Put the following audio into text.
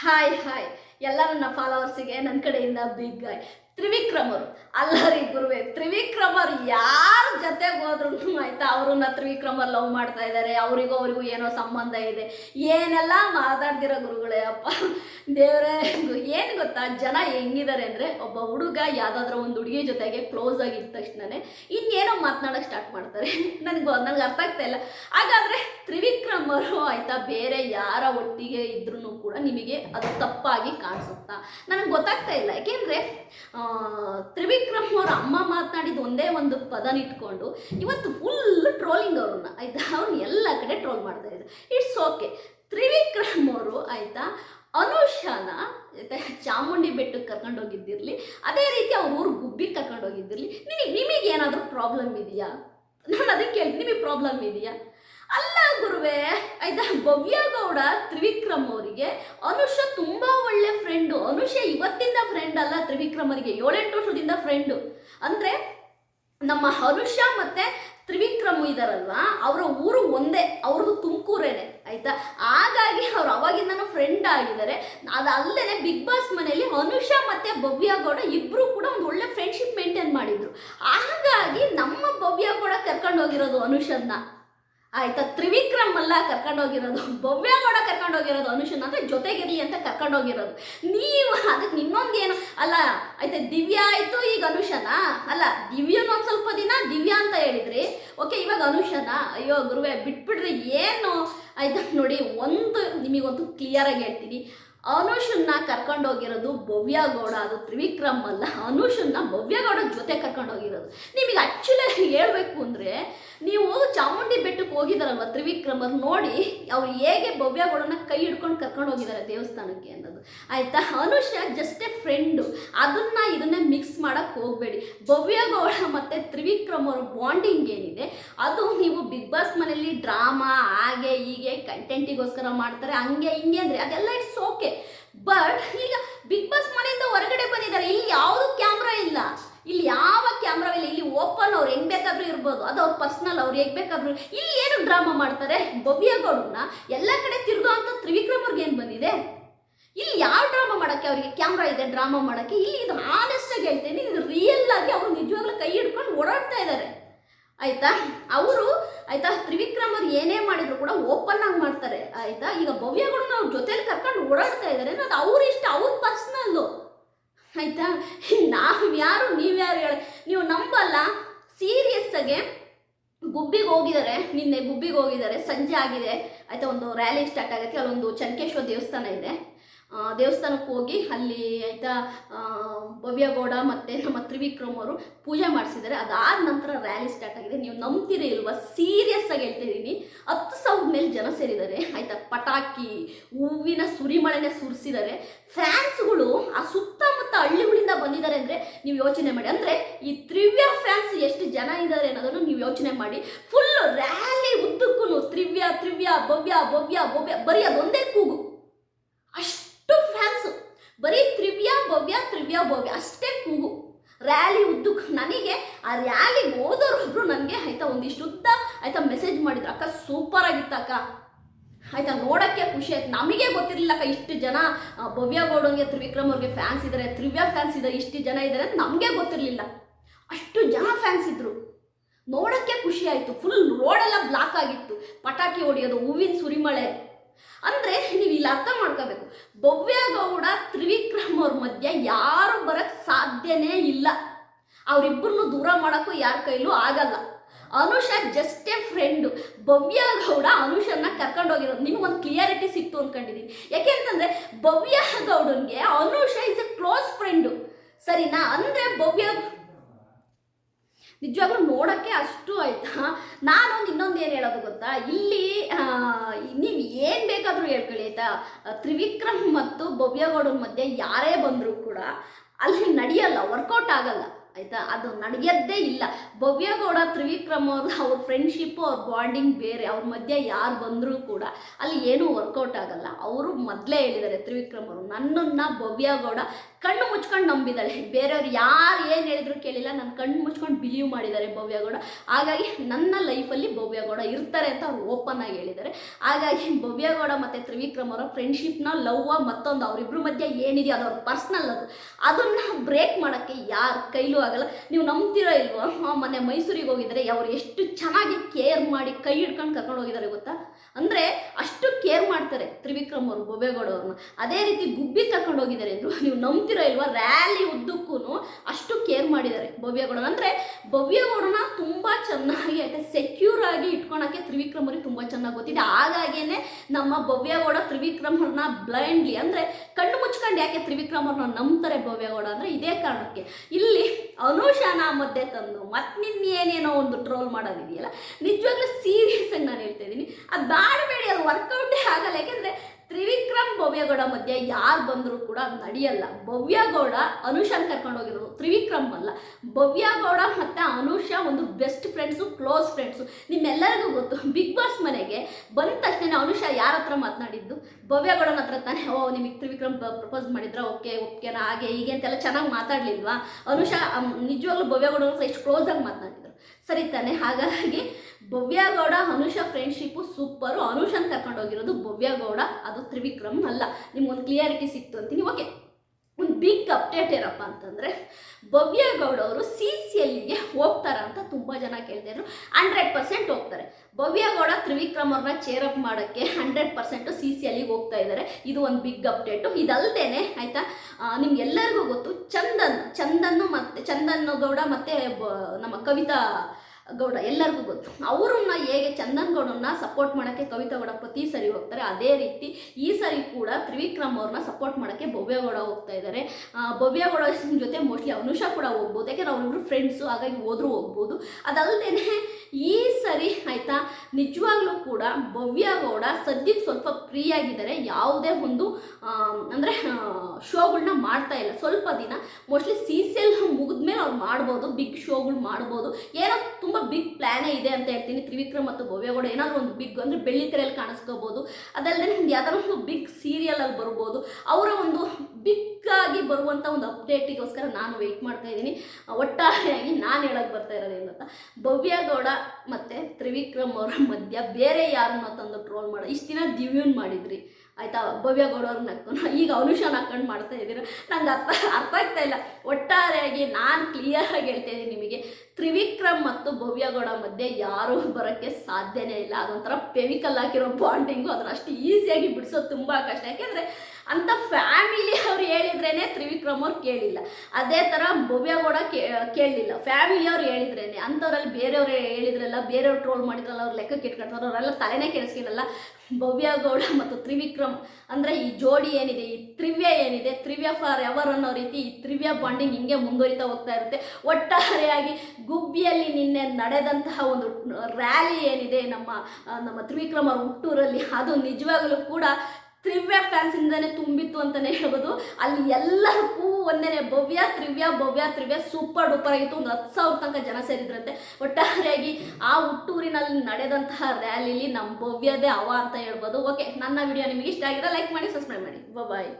Hi hi ಎಲ್ಲ ನನ್ನ ಫಾಲೋವರ್ಸಿಗೆ ನನ್ನ ಕಡೆಯಿಂದ ಬಿಗ್ ಗಾಯ್ ತ್ರಿವಿಕ್ರಮರು. ಅಲ್ಲ ರೀ ಗುರುವೆ, ತ್ರಿವಿಕ್ರಮರು ಯಾರ ಜೊತೆಗೆ ಹೋದ್ರು ಆಯ್ತಾ, ಅವ್ರನ್ನ ತ್ರಿವಿಕ್ರಮರ್ ಲವ್ ಮಾಡ್ತಾ ಇದ್ದಾರೆ ಅವರಿಗೂ ಅವರಿಗೂ ಏನೋ ಸಂಬಂಧ ಇದೆ. ಏನೆಲ್ಲ ಮಾತಾಡ್ದಿರೋ ಗುರುಗಳೇ ಅಪ್ಪ. ದೇವರೇ ಏನು ಗೊತ್ತಾ, ಜನ ಹೆಂಗಿದ್ದಾರೆ ಅಂದರೆ ಒಬ್ಬ ಹುಡುಗ ಯಾವುದಾದ್ರೂ ಒಂದು ಹುಡುಗಿ ಜೊತೆಗೆ ಕ್ಲೋಸ್ ಆಗಿದ್ದ ತಕ್ಷಣನೇ ಇನ್ನೇನೋ ಮಾತನಾಡೋಕೆ ಸ್ಟಾರ್ಟ್ ಮಾಡ್ತಾರೆ. ನನಗೆ ನನಗೆ ಅರ್ಥ ಆಗ್ತಾ ಇಲ್ಲ. ಹಾಗಾದರೆ ತ್ರಿವಿಕ್ರಮರು ಆಯ್ತಾ, ಬೇರೆ ಯಾರ ಒಟ್ಟಿಗೆ ಇದ್ರೂ ಕೂಡ ನಿಮಗೆ ಅದು ತಪ್ಪಾಗಿ ಕಾಣಿಸುತ್ತಾ? ನನಗೆ ಗೊತ್ತಾಗ್ತಾ ಇಲ್ಲ. ಯಾಕೆಂದರೆ ತ್ರಿವಿಕ್ರಮ್ ಅವ್ರ ಅಮ್ಮ ಮಾತನಾಡಿದ ಒಂದೇ ಒಂದು ಪದನ ಇಟ್ಕೊಂಡು ಇವತ್ತು ಫುಲ್ ಟ್ರೋಲಿಂಗ್ ಅವ್ರನ್ನ, ಆಯ್ತಾ? ಅವ್ರನ್ನ ಎಲ್ಲ ಕಡೆ ಟ್ರೋಲ್ ಮಾಡ್ತಾ ಇದ್ದಾರೆ. ಇಟ್ಸ್ ಓಕೆ ತ್ರಿವಿಕ್ರಮ್ ಅವರು, ಆಯ್ತಾ, ಅನುಷಾನ ಚಾಮುಂಡಿ ಬೆಟ್ಟಕ್ಕೆ ಕರ್ಕೊಂಡು ಹೋಗಿದ್ದಿರಲಿ. ಅದೇ ರೀತಿ ಅವ್ರ ಊರು ಗುಬ್ಬಿಗೆ ಕರ್ಕೊಂಡು ಹೋಗಿದ್ದಿರಲಿ. ನಿಮಗೆ ನಿಮಗೆ ಏನಾದರೂ ಪ್ರಾಬ್ಲಮ್ ಇದೆಯಾ? ನಾನು ಅದಕ್ಕೆ ಕೇಳಿ ನಿಮಗೆ ಪ್ರಾಬ್ಲಮ್ ಇದೆಯಾ? ಅಲ್ಲ ಗುರುವೆ, ಆಯ್ತಾ ಭವ್ಯ ಗೌಡ ತ್ರಿವಿಕ್ರಮ್ ಅವರಿಗೆ ಅನುಷ ತುಂಬ ಒಳ್ಳೆ ಫ್ರೆಂಡು ಅನುಷ ಇವತ್ತಿಂದ ಫ್ರೆಂಡ್ ಅಲ್ಲ ತ್ರಿವಿಕ್ರಮರಿಗೆ. ಏಳೆಂಟು ವರ್ಷದಿಂದ ಫ್ರೆಂಡು ಅಂದರೆ ನಮ್ಮ ಅನುಷ ಮತ್ತೆ ತ್ರಿವಿಕ್ರಮ್ ಇದಾರಲ್ವಾ? ಅವರ ಊರು ಒಂದೇ, ಅವ್ರದ್ದು ತುಮಕೂರೇನೆ, ಆಯಿತಾ? ಹಾಗಾಗಿ ಅವ್ರು ಅವಾಗಿಂದನೂ ಫ್ರೆಂಡ್ ಆಗಿದ್ದಾರೆ. ಅದು ಅಲ್ಲದೆ ಬಿಗ್ ಬಾಸ್ ಮನೆಯಲ್ಲಿ ಅನುಷ ಮತ್ತೆ ಭವ್ಯ ಗೌಡ ಇಬ್ಬರು ಕೂಡ ಒಂದು ಒಳ್ಳೆ ಫ್ರೆಂಡ್ಶಿಪ್ ಮೇಂಟೈನ್ ಮಾಡಿದ್ರು. ಹಾಗಾಗಿ ನಮ್ಮ ಭವ್ಯ ಗೌಡ ಕರ್ಕೊಂಡು ಹೋಗಿರೋದು ಅನುಷನ್ನ. ಆಯ್ತಾ? ತ್ರಿವಿಕ್ರಮ್ ಅಲ್ಲ ಕರ್ಕೊಂಡೋಗಿರೋದು. ಭವ್ಯ ಗೌಡ ಕರ್ಕೊಂಡು ಹೋಗಿರೋದು ಅನುಷನ್ ಅಂದ್ರೆ ಜೊತೆಗಿರ್ಲಿ ಅಂತ ಕರ್ಕೊಂಡೋಗಿರೋದು. ನೀವು ಅದಕ್ಕೆ ನಿನ್ನೊಂದೇನು ಅಲ್ಲ, ಆಯ್ತಾ, ದಿವ್ಯಾ ಆಯ್ತು ಈಗ ಅನುಷನ? ಅಲ್ಲ, ದಿವ್ಯನ ಒಂದು ಸ್ವಲ್ಪ ದಿನ, ದಿವ್ಯಾ ಅಂತ ಹೇಳಿದ್ರಿ. ಓಕೆ, ಇವಾಗ ಅನುಷನಾ? ಅಯ್ಯೋ, ಗುರುವೆ, ಬಿಟ್ಬಿಡ್ರಿ, ಏನು? ಆಯ್ತಾ, ನೋಡಿ, ಒಂದು ನಿಮಗೊಂದು ಕ್ಲಿಯರಾಗಿ ಹೇಳ್ತೀನಿ. ಅನುಷನ್ನ ಕರ್ಕೊಂಡೋಗಿರೋದು ಭವ್ಯ ಗೌಡ ಅದು ತ್ರಿವಿಕ್ರಮ್ ಅಲ್ಲ. ಅನುಷನ್ನ ಭವ್ಯಗೌಡ ಜೊತೆ ಕರ್ಕೊಂಡೋಗಿರೋದು. ನಿಮಗೆ ಆ್ಯಕ್ಚುಲಿ ಹೇಳಬೇಕು ಅಂದರೆ ಚಾಮುಂಡಿ ಬೆಟ್ಟಕ್ಕೆ ಹೋಗಿದಾರಲ್ವ ತ್ರಿವಿಕ್ರಮರ್ ನೋಡಿ, ಅವ್ರು ಹೇಗೆ ಭವ್ಯ ಗೌಡನ ಕೈ ಹಿಡ್ಕೊಂಡು ಕರ್ಕೊಂಡು ಹೋಗಿದ್ದಾರೆ ದೇವಸ್ಥಾನಕ್ಕೆ ಅನ್ನೋದು. ಆಯಿತಾ? ಅನುಷ ಜಸ್ಟ್ ಎ ಫ್ರೆಂಡು ಅದನ್ನ ಇದನ್ನ ಮಿಕ್ಸ್ ಮಾಡಕ್ ಹೋಗಬೇಡಿ. ಭವ್ಯ ಗೌಡ ಮತ್ತು ತ್ರಿವಿಕ್ರಮ್ ಅವ್ರ ಬಾಂಡಿಂಗ್ ಏನಿದೆ, ಅದು ನೀವು ಬಿಗ್ ಬಾಸ್ ಮನೆಯಲ್ಲಿ ಡ್ರಾಮಾ ಹಾಗೆ ಹೀಗೆ ಕಂಟೆಂಟಿಗೋಸ್ಕರ ಮಾಡ್ತಾರೆ, ಹಂಗೆ ಹಿಂಗೆ ಅಂದರೆ ಅದೆಲ್ಲ ಇಟ್ಸ್ ಓಕೆ ಬಟ್ ಈಗ ಬಿಗ್ ಬಾಸ್ ಮನೆಯಿಂದ ಹೊರಗಡೆ ಬಂದಿದ್ದಾರೆ, ಇಲ್ಲಿ ಯಾವುದು ಕ್ಯಾಮ್ರಾ ಇಲ್ಲ. ಇಲ್ಲಿ ಯಾವ ಕ್ಯಾಮ್ರಾ ಇಲ್ಲ ಓಪನ್ ಅವ್ರು ಹೆಂಗ್ ಬೇಕಾದ್ರೂ ಇರ್ಬೋದು. ಅದು ಅವ್ರ ಪರ್ಸ್ನಲ್ ಅವ್ರು ಹೇಗ್ ಬೇಕಾದ್ರೂ. ಇಲ್ಲಿ ಏನು ಡ್ರಾಮಾ ಮಾಡ್ತಾರೆ? ಗೌಡನ್ನ ಎಲ್ಲ ಕಡೆ ತಿರುಗೋ ಅಂತ ತ್ರಿವಿಕ್ರಮ್ ಅವ್ರಿಗೆ ಏನು ಬಂದಿದೆ? ಇಲ್ಲಿ ಯಾವ ಡ್ರಾಮಾ ಮಾಡಕ್ಕೆ ಅವರಿಗೆ ಕ್ಯಾಮ್ರಾ ಇದೆ ಡ್ರಾಮಾ ಮಾಡಕ್ಕೆ? ಇಲ್ಲಿ ಇದು ಆನೆಸ್ಟ್ ಆಗಿ ಹೇಳ್ತೇನೆ, ಇದು ರಿಯಲ್ ಆಗಿ ಅವರು ನಿಜವಾಗ್ಲೂ ಕೈ ಹಿಡ್ಕೊಂಡು ಓಡಾಡ್ತಾ ಇದ್ದಾರೆ ಆಯ್ತಾ? ಅವರು, ಆಯ್ತಾ? ತ್ರಿವಿಕ್ರಮ್ ಅವ್ರು ಏನೇ ಮಾಡಿದ್ರು ಕೂಡ ಓಪನ್ ಆಗಿ ಮಾಡ್ತಾರೆ. ಆಯ್ತಾ? ಈಗ ಭವ್ಯಗಳನ್ನ ಅವ್ರ ಜೊತೆಲಿ ಕರ್ಕೊಂಡು ಓಡಾಡ್ತಾ ಇದ್ದಾರೆ ಅದು ಅವ್ರ ಇಷ್ಟ, ಅವ್ರ ಪರ್ಸ್ನಲ್ಲು ಆಯ್ತಾ? ನಾವು ಯಾರು ನೀವ್ಯಾರು ಹೇಳಿ? ನೀವು ನಂಬಲ್ಲ. ಸೀರಿಯಸ್ ಆಗಿ ಗುಬ್ಬಿಗೆ ಹೋಗಿದ್ದಾರೆ ನಿನ್ನೆ ಗುಬ್ಬಿಗೆ ಹೋಗಿದ್ದಾರೆ ಸಂಜೆ ಆಗಿದೆ. ಆಯ್ತಾ, ಒಂದು ರ್ಯಾಲಿ ಸ್ಟಾರ್ಟ್ ಆಗುತ್ತೆ. ಅಲ್ಲೊಂದು ಚನ್ಕೇಶ್ವರ ದೇವಸ್ಥಾನ ಇದೆ. ದೇವಸ್ಥಾನಕ್ಕೆ ಹೋಗಿ ಅಲ್ಲಿ ಆಯ್ತಾ ಭವ್ಯ ಭವ್ಯಗೌಡ ಮತ್ತು ನಮ್ಮ ತ್ರಿವಿಕ್ರಮ್ ಅವರು ಪೂಜೆ ಮಾಡಿಸಿದ್ದಾರೆ. ಅದಾದ ನಂತರ ರ್ಯಾಲಿ ಸ್ಟಾರ್ಟ್ ಆಗಿದೆ. ನೀವು ನಂಬ್ತೀರಿ ಇಲ್ವಾ? ಸೀರಿಯಸ್ ಆಗಿ ಹೇಳ್ತಿದ್ದೀನಿ ಹತ್ತು ಮೇಲೆ ಜನ ಸೇರಿದ್ದಾರೆ. ಆಯ್ತಾ? ಪಟಾಕಿ, ಹೂವಿನ ಸುರಿಮಳೆನೆ ಸುರಿಸಿದ್ದಾರೆ. ಫ್ಯಾನ್ಸ್ಗಳು ಆ ಸುತ್ತಮುತ್ತ ಹಳ್ಳಿಗಳಿಂದ ಬಂದಿದ್ದಾರೆ ಅಂದರೆ ನೀವು ಯೋಚನೆ ಮಾಡಿ. ಅಂದರೆ ಈ ತ್ರಿವ್ಯ ಫ್ಯಾನ್ಸ್ ಎಷ್ಟು ಜನ ಇದ್ದಾರೆ ಅನ್ನೋದನ್ನು ನೀವು ಯೋಚನೆ ಮಾಡಿ. ಫುಲ್ ರ್ಯಾಲಿ ಉದ್ದಕ್ಕೂ ತ್ರಿವ್ಯ ತ್ರಿವ್ಯ, ಭವ್ಯ ಭವ್ಯ ಭವ್ಯ, ಬರೀ ಅದೊಂದೇ ಕೂಗು. ಅಷ್ಟು ಫ್ಯಾನ್ಸು. ಬರೀ ತ್ರಿವ್ಯ, ಭವ್ಯ ತ್ರಿವ್ಯ, ಭವ್ಯ, ಅಷ್ಟೇ ಕೂಗು. ರ್ಯಾಲಿ ಉದ್ದಕ್ಕೆ ನನಗೆ ಆ ರ್ಯಾಲಿಗೆ ಹೋದವ್ರೊಬ್ರು ನನಗೆ ಆಯ್ತಾ ಒಂದಿಷ್ಟು ಉದ್ದ ಆಯ್ತಾ ಮೆಸೇಜ್ ಮಾಡಿದ್ರು. ಅಕ್ಕ ಸೂಪರ್ ಆಗಿತ್ತು ಅಕ್ಕ. ಆಯ್ತಾ ನೋಡೋಕ್ಕೆ ಖುಷಿ ಆಯ್ತು. ನಮಗೆ ಗೊತ್ತಿರಲಿಲ್ಲ ಅಕ್ಕ ಇಷ್ಟು ಜನ ಭವ್ಯ ಗೌಡಂಗೆ, ತ್ರಿವಿಕ್ರಮ್ ಅವ್ರಿಗೆ ಫ್ಯಾನ್ಸ್ ಇದ್ದಾರೆ ತ್ರಿವ್ಯ ಫ್ಯಾನ್ಸ್ ಇದ್ದಾರೆ ಇಷ್ಟು ಜನ ಇದ್ದಾರೆ ಅಂತ ನಮಗೆ ಗೊತ್ತಿರಲಿಲ್ಲ. ಅಷ್ಟು ಜನ ಫ್ಯಾನ್ಸ್ ಇದ್ರು. ನೋಡೋಕ್ಕೆ ಖುಷಿ ಆಯಿತು. ಫುಲ್ ರೋಡೆಲ್ಲ ಬ್ಲಾಕ್ ಆಗಿತ್ತು. ಪಟಾಕಿ ಹೊಡೆಯೋದು, ಹೂವಿನ ಸುರಿಮಳೆ. ಅಂದರೆ ನೀವು ಇಲ್ಲಿ ಅರ್ಥ ಮಾಡ್ಕೋಬೇಕು. ಭವ್ಯ ಗೌಡ ತ್ರಿವಿಕ್ರಮ್ ಅವ್ರ ಮಧ್ಯೆ ಯಾರು ಬರಕ್ಕೆ ಸಾಧ್ಯನೇ ಇಲ್ಲ. ಅವರಿಬ್ಬರನ್ನು ದೂರ ಮಾಡೋಕ್ಕೂ ಯಾರ ಕೈಲೂ ಆಗಲ್ಲ. Anusha just a friend Bhavya Gowda ಅನುಷನ್ನ ಕರ್ಕೊಂಡು ಹೋಗಿರೋದು. ನಿಮ್ಗೆ ಒಂದು ಕ್ಲಿಯಾರಿಟಿ ಸಿಕ್ತು ಯಾಕೆ ಅಂತಂದರೆ Bhavya ಗೌಡನ್ಗೆ Anusha is a close friend ಸರಿನಾ? ಅಂದರೆ ಭವ್ಯ ನಿಜವಾಗ್ಲೂ ನೋಡೋಕ್ಕೆ ಅಷ್ಟು ಆಯ್ತಾ? ನಾನೊಂದು ಇನ್ನೊಂದು ಏನು ಹೇಳೋದು ಗೊತ್ತಾ? ಇಲ್ಲಿ ನೀವು ಏನು ಬೇಕಾದರೂ ಹೇಳ್ಕೊಳ್ಳಿ, ಆಯಿತಾ? ತ್ರಿವಿಕ್ರಮ್ ಮತ್ತು ಭವ್ಯಗೌಡರ ಮಧ್ಯೆ ಯಾರೇ ಬಂದರೂ ಕೂಡ ಅಲ್ಲಿ ನಡೆಯಲ್ಲ ವರ್ಕೌಟ್ ಆಗಲ್ಲ, ಆಯಿತಾ? ಅದು ನಡೆಯದ್ದೇ ಇಲ್ಲ. ಭವ್ಯಗೌಡ, ತ್ರಿವಿಕ್ರಮ್ ಅವ್ರ ಅವ್ರ ಫ್ರೆಂಡ್ಶಿಪ್ಪು ಅವ್ರ ಬಾಂಡಿಂಗ್ ಬೇರೆ. ಅವ್ರ ಮಧ್ಯೆ ಯಾರು ಬಂದರೂ ಕೂಡ ಅಲ್ಲಿ ಏನೂ ವರ್ಕೌಟ್ ಆಗಲ್ಲ. ಅವರು ಮೊದಲೇ ಹೇಳಿದ್ದಾರೆ, ತ್ರಿವಿಕ್ರಮ್ ಅವರು. ನನ್ನನ್ನು ಭವ್ಯಗೌಡ ಕಣ್ಣು ಮುಚ್ಕೊಂಡು ನಂಬಿದ್ದಾಳೆ ಬೇರೆಯವ್ರು ಯಾರು ಏನು ಹೇಳಿದ್ರು ಕೇಳಿಲ್ಲ. ನನ್ನ ಕಣ್ಣು ಮುಚ್ಕೊಂಡು ಬಿಲೀವ್ ಮಾಡಿದ್ದಾರೆ ಭವ್ಯಗೌಡ ಹಾಗಾಗಿ ನನ್ನ ಲೈಫಲ್ಲಿ ಭವ್ಯಗೌಡ ಇರ್ತಾರೆ ಅಂತ ಅವ್ರು ಓಪನ್ ಆಗಿ ಹೇಳಿದ್ದಾರೆ. ಹಾಗಾಗಿ ಭವ್ಯಗೌಡ ಮತ್ತು ತ್ರಿವಿಕ್ರಮ್ ಅವರ ಫ್ರೆಂಡ್ಶಿಪ್ನ ಲವ್ವ ಮತ್ತೊಂದು ಅವರಿಬ್ಬರ ಮಧ್ಯೆ ಏನಿದೆಯೋ ಅದು ಅವ್ರ ಪರ್ಸ್ನಲ್ ಅದು. ಅದನ್ನು ಬ್ರೇಕ್ ಮಾಡೋಕ್ಕೆ ಯಾರ ಕೈಲೂ ಆಗಲ್ಲ. ನೀವು ನಂಬ್ತಿರೋ ಇಲ್ವೋ? ಮೊನ್ನೆ ಮೈಸೂರಿಗೆ ಹೋಗಿದ್ದಾರೆ ಅವ್ರು ಎಷ್ಟು ಚೆನ್ನಾಗಿ ಕೇರ್ ಮಾಡಿ ಕೈ ಹಿಡ್ಕೊಂಡು ಕರ್ಕೊಂಡು ಹೋಗಿದ್ದಾರೆ ಗೊತ್ತಾ? ಅಂದರೆ ಅಷ್ಟು ಕೇರ್ ಮಾಡ್ತಾರೆ ತ್ರಿವಿಕ್ರಮ್ ಅವರು ಭವ್ಯಗೌಡ ಅವ್ರನ್ನ. ಅದೇ ರೀತಿ ಗುಬ್ಬಿ ಕರ್ಕೊಂಡು ಹೋಗಿದ್ದಾರೆ ಅಂದರು. ನೀವು ನಂಬ್ತಿರೋ ಇಲ್ವಾ? ರ್ಯಾಲಿ ಉದ್ದಕ್ಕೂ ಅಷ್ಟು ಕೇರ್ ಮಾಡಿದ್ದಾರೆ ಭವ್ಯಗೌಡನ ಅಂದರೆ ಭವ್ಯಗೌಡನ ತುಂಬ ಚೆನ್ನಾಗಿ ಆಯ್ತಾ ಸೆಕ್ಯೂರ್ ಆಗಿ ಇಟ್ಕೊಳಕ್ಕೆ ತ್ರಿವಿಕ್ರಮ್ ಅವ್ರಿಗೆ ತುಂಬ ಚೆನ್ನಾಗಿ ಗೊತ್ತಿದೆ. ಹಾಗಾಗಿನೇ ನಮ್ಮ ಭವ್ಯಗೌಡ ತ್ರಿವಿಕ್ರಮರನ್ನ ಬ್ಲೈಂಡ್ಲಿ ಅಂದರೆ ಕಣ್ಣು ಮುಚ್ಕೊಂಡು ಯಾಕೆ ತ್ರಿವಿಕ್ರಮರನ್ನ ನಂಬ್ತಾರೆ ಭವ್ಯಗೌಡ ಅಂದರೆ ಇದೇ ಕಾರಣಕ್ಕೆ. ಇಲ್ಲಿ ಅನುಷಾನ ಮಧ್ಯೆ ತಂದು ಮತ್ತಿನ್ನೇನೇನೋ ಒಂದು ಟ್ರೋಲ್ ಮಾಡೋದಿದೆಯಲ್ಲ, ನಿಜವಾಗ್ಲೂ ಸೀರಿಯಸ್ ಆಗಿ ನಾನು ಹೇಳ್ತಾ ಇದ್ದೀನಿ. ಅದು ಬಾಡಬೇಡಿ ಅದು ವರ್ಕೌಟೇ ಆಗಲ್ಲ. ಯಾಕೆಂದರೆ ತ್ರಿವಿಕ್ರಮ್ ಭವ್ಯಗೌಡ ಮಧ್ಯೆ ಯಾರು ಬಂದರೂ ಕೂಡ ನಡೆಯಲ್ಲ. ಭವ್ಯಗೌಡ ಅನುಷಾನ್ ಕರ್ಕೊಂಡು ಹೋಗಿರೋದು ತ್ರಿವಿಕ್ರಮ್ ಅಲ್ಲ. ಭವ್ಯಗೌಡ ಮತ್ತು ಅನುಷ ಒಂದು ಬೆಸ್ಟ್ ಫ್ರೆಂಡ್ಸು ಕ್ಲೋಸ್ ಫ್ರೆಂಡ್ಸು ನಿಮ್ಮೆಲ್ಲರಿಗೂ ಗೊತ್ತು ಬಿಗ್ ಬಾಸ್ ಮನೆಗೆ ಬಂದ ತಕ್ಷಣ ಅನುಷ ಯಾರ ಹತ್ರ ಮಾತನಾಡಿದ್ದು? ಭವ್ಯಗೌಡನ ಹತ್ರ ತಾನೇ. ಓ, ನಿಮಗೆ ತ್ರಿವಿಕ್ರಮ್ ಪ್ರಪೋಸ್ ಮಾಡಿದ್ರ? ಓಕೆ ಓಕೆನಾ ಹಾಗೆ ಹೀಗೆ ಅಂತೆಲ್ಲ ಚೆನ್ನಾಗಿ ಮಾತಾಡಲಿಲ್ವಾ? ಅನುಷಾ ನಿಜವಾಗ್ಲೂ ಭವ್ಯಗೌಡ ಎಷ್ಟು ಕ್ಲೋಸಾಗಿ ಮಾತನಾಡಿದ್ರು. ಸರಿ ತಾನೆ ಹಾಗಾಗಿ ಭವ್ಯಗೌಡ ಅನುಷ ಫ್ರೆಂಡ್ಶಿಪ್ಪು ಸೂಪರು ಅನುಷನ್ ಕರ್ಕೊಂಡೋಗಿರೋದು ಭವ್ಯಗೌಡ. ಅದು ತ್ರಿವಿಕ್ರಮ್ ಅಲ್ಲ. ನಿಮ್ಗೊಂದು ಕ್ಲಿಯಾರಿಟಿ ಸಿಕ್ತು ಅಂತೀನಿ. ಓಕೆ ಒಂದು ಬಿಗ್ ಅಪ್ಡೇಟ್ ಏನಪ್ಪ ಅಂತಂದರೆ ಭವ್ಯಗೌಡ ಅವರು ಸಿ ಸಿ ಎಲ್ಲಿಗೆ ಹೋಗ್ತಾರೆ ಅಂತ ತುಂಬ ಜನ ಕೇಳ್ತಿದ್ರು. ಹಂಡ್ರೆಡ್ ಪರ್ಸೆಂಟ್ ಹೋಗ್ತಾರೆ. ಭವ್ಯಗೌಡ ತ್ರಿವಿಕ್ರಮ್ ಅವ್ರನ್ನ ಚೇರ್ ಅಪ್ ಮಾಡೋಕ್ಕೆ ಹಂಡ್ರೆಡ್ ಪರ್ಸೆಂಟು ಸಿ ಸಿ ಎಲ್ಲಿಗೆ ಹೋಗ್ತಾ ಇದ್ದಾರೆ ಇದು ಒಂದು ಬಿಗ್ ಅಪ್ಡೇಟು ಇದಲ್ದೇನೆ ಆಯಿತಾ ನಿಮ್ಗೆಲ್ಲರಿಗೂ ಗೊತ್ತು, ಚಂದನ್, ಚಂದನ್ನು ಮತ್ತು, ಚಂದನ್ ಗೌಡ ಮತ್ತು ನಮ್ಮ ಕವಿತಾ ಗೌಡ, ಎಲ್ಲರಿಗೂ ಗೊತ್ತು. ಅವರನ್ನ ಹೇಗೆ ಚಂದನ್ ಗೌಡನ್ನ ಸಪೋರ್ಟ್ ಮಾಡೋಕ್ಕೆ ಕವಿತಾ ಗೌಡ ಪ್ರತಿ ಸರಿ ಹೋಗ್ತಾರೆ, ಅದೇ ರೀತಿ ಈ ಸರಿ ಕೂಡ ತ್ರಿವಿಕ್ರಮ್ ಅವ್ರನ್ನ ಸಪೋರ್ಟ್ ಮಾಡೋಕ್ಕೆ ಭವ್ಯಗೌಡ ಹೋಗ್ತಾ ಇದ್ದಾರೆ ಭವ್ಯಗೌಡ ಜೊತೆ ಮೋಸ್ಟ್ಲಿ ಅನುಷಾ ಕೂಡ ಹೋಗ್ಬೋದು. ಯಾಕೆಂದ್ರೆ ಅವರಿಬ್ರು ಫ್ರೆಂಡ್ಸು ಹಾಗಾಗಿ ಹೋದ್ರೂ ಹೋಗ್ಬೋದು. ಅದಲ್ಲದೆ ಈ ಸರಿ ಆಯಿತಾ? ನಿಜವಾಗ್ಲೂ ಕೂಡ ಭವ್ಯ ಗೌಡ ಸದ್ಯಕ್ಕೆ ಸ್ವಲ್ಪ ಫ್ರೀ ಆಗಿದ್ದಾರೆ ಯಾವುದೇ ಒಂದು ಅಂದರೆ ಶೋಗಳನ್ನ ಮಾಡ್ತಾ ಇಲ್ಲ. ಸ್ವಲ್ಪ ದಿನ ಮೋಸ್ಟ್ಲಿ ಸಿ ಸಿ ಎಲ್ ಮುಗಿದ್ಮೇಲೆ ಅವ್ರು ಮಾಡ್ಬೋದು ಬಿಗ್ ಶೋಗಳು ಮಾಡ್ಬೋದು. ಏನೋ ತುಂಬ ಬಿಗ್ ಪ್ಲ್ಯಾನೇ ಇದೆ ಅಂತ ಹೇಳ್ತೀನಿ. ತ್ರಿವಿಕ್ರಮ್ ಮತ್ತು ಭವ್ಯಗೌಡ ಏನಾದರೂ ಒಂದು ಬಿಗ್ ಅಂದರೆ ಬೆಳ್ಳಿ ತೆರೆಯಲ್ಲಿ ಕಾಣಿಸ್ಕೋಬೋದು. ಅದಲ್ಲದೆ ಯಾವ್ದಾದ್ರು ಒಂದು ಬಿಗ್ ಸೀರಿಯಲಲ್ಲಿ ಬರ್ಬೋದು. ಅವರ ಒಂದು ಬಿಗ್ ಆಗಿ ಬರುವಂಥ ಒಂದು ಅಪ್ಡೇಟಿಗೋಸ್ಕರ ನಾನು ವೆಯ್ಟ್ ಮಾಡ್ತಾ ಇದ್ದೀನಿ. ಒಟ್ಟಾರೆಯಾಗಿ ನಾನು ಹೇಳಕ್ಕೆ ಬರ್ತಾ ಇರೋದು ಏನು ಗೌಡ ಮತ್ತು ತ್ರಿವಿಕ್ರಮ್ ಅವರ ಮಧ್ಯ ಬೇರೆ ಯಾರನ್ನ ತಂದು ಟ್ರೋಲ್ ಮಾಡೋ ಇಷ್ಟು ದಿನ ದಿವ್ಯೂನ್ ಮಾಡಿದ್ರಿ. ಆಯಿತಾ? ಭವ್ಯ ಗೌಡವ್ರನ್ನ ಹಾಕೊಂಡು ಈಗ ಅನುಷಾನ್ ಹಾಕೊಂಡು ಮಾಡ್ತಾ ಇದ್ದೀರ? ನಂಗೆ ಅರ್ಥ ಅರ್ಥ ಆಗ್ತಾ ಇಲ್ಲ. ಒಟ್ಟಾರೆಯಾಗಿ ನಾನು ಕ್ಲಿಯರಾಗಿ ಹೇಳ್ತಾ ಇದ್ದೀನಿ ನಿಮಗೆ. ತ್ರಿವಿಕ್ರಮ್ ಮತ್ತು ಭವ್ಯಗೌಡ ಮಧ್ಯೆ ಯಾರೂ ಬರೋಕ್ಕೆ ಸಾಧ್ಯನೇ ಇಲ್ಲ. ಅದೊಂಥರ ಪೆವಿಕಲ್ ಹಾಕಿರೋ ಬಾಂಡಿಂಗು ಅದನ್ನ ಅಷ್ಟು ಈಸಿಯಾಗಿ ಬಿಡಿಸೋದು ತುಂಬ ಕಷ್ಟ. ಯಾಕೆಂದರೆ ಅಂಥ ಫ್ಯಾಮಿಲಿ ಅವ್ರು ತ್ರಿವಿಕ್ರಮ್ ಅವ್ರು ಕೇಳಿಲ್ಲ. ಅದೇ ಥರ ಕೂಡ ಕೇಳಲಿಲ್ಲ. ಫ್ಯಾಮಿಲಿ ಅವ್ರು ಹೇಳಿದ್ರೇನೆ, ಅಂಥವ್ರಲ್ಲಿ ಬೇರೆಯವ್ರು ಹೇಳಿದ್ರಲ್ಲ, ಬೇರೆಯವ್ರು ಟ್ರೋಲ್ ಮಾಡಿದ್ರಲ್ಲ, ಅವ್ರು ಲೆಕ್ಕಕ್ಕೆ ಇಟ್ಕೊಳ್ತಾರೆ ಅವರೆಲ್ಲ ತಲೆನೇ ಕೆಡಿಸ್ಕಿರಲ್ಲ ಭವ್ಯಗೌಡ ಮತ್ತು ತ್ರಿವಿಕ್ರಮ್, ಅಂದರೆ ಈ ಜೋಡಿ ಏನಿದೆ, ಈ ತ್ರಿವ್ಯ ಏನಿದೆ, ತ್ರಿವ್ಯ ಫಾರ್ ಎವರ್ ಅನ್ನೋ ರೀತಿ ಈ ತ್ರಿವ್ಯ ಬಾಂಡಿಂಗ್ ಹಿಂಗೆ ಮುಂದುವರಿತಾ ಹೋಗ್ತಾ ಇರುತ್ತೆ. ಒಟ್ಟಾರೆಯಾಗಿ ಗುಬ್ಬಿಯಲ್ಲಿ ನಿನ್ನೆ ನಡೆದಂತಹ ಒಂದು ರ್ಯಾಲಿ ಏನಿದೆ, ನಮ್ಮ ನಮ್ಮ ತ್ರಿವಿಕ್ರಮ ಹುಟ್ಟೂರಲ್ಲಿ, ಅದು ನಿಜವಾಗಲೂ ಕೂಡ ತ್ರಿವ್ಯ ಫ್ಯಾನ್ಸಿಂದನೇ ತುಂಬಿತ್ತು ಅಂತಲೇ ಹೇಳ್ಬೋದು. ಅಲ್ಲಿ ಎಲ್ಲರಿಗೂ ಒಂದೇನೆ ಭವ್ಯ, ತ್ರಿವ್ಯ ಭವ್ಯ, ತ್ರಿವ್ಯ ಸೂಪರ್ ಡೂಪರ್ ಆಗಿತ್ತು. ಒಂದು ಹತ್ತು ಸಾವಿರ ತನಕ ಜನ ಸೇರಿದ್ರಂತೆ. ಒಟ್ಟಾರೆಯಾಗಿ ಆ ಹುಟ್ಟೂರಿನಲ್ಲಿ ನಡೆದಂತಹ ರ್ಯಾಲಿಲಿ ನಮ್ಮ ಭವ್ಯದೇ ಅವ ಅಂತ ಹೇಳ್ಬೋದು. ಓಕೆ ನನ್ನ ವಿಡಿಯೋ ನಿಮಗೆ ಇಷ್ಟ ಆಗಿದೆ ಲೈಕ್ ಮಾಡಿ ಸಬ್ಸ್ಕ್ರೈಬ್ ಮಾಡಿ. ಬಾಯ್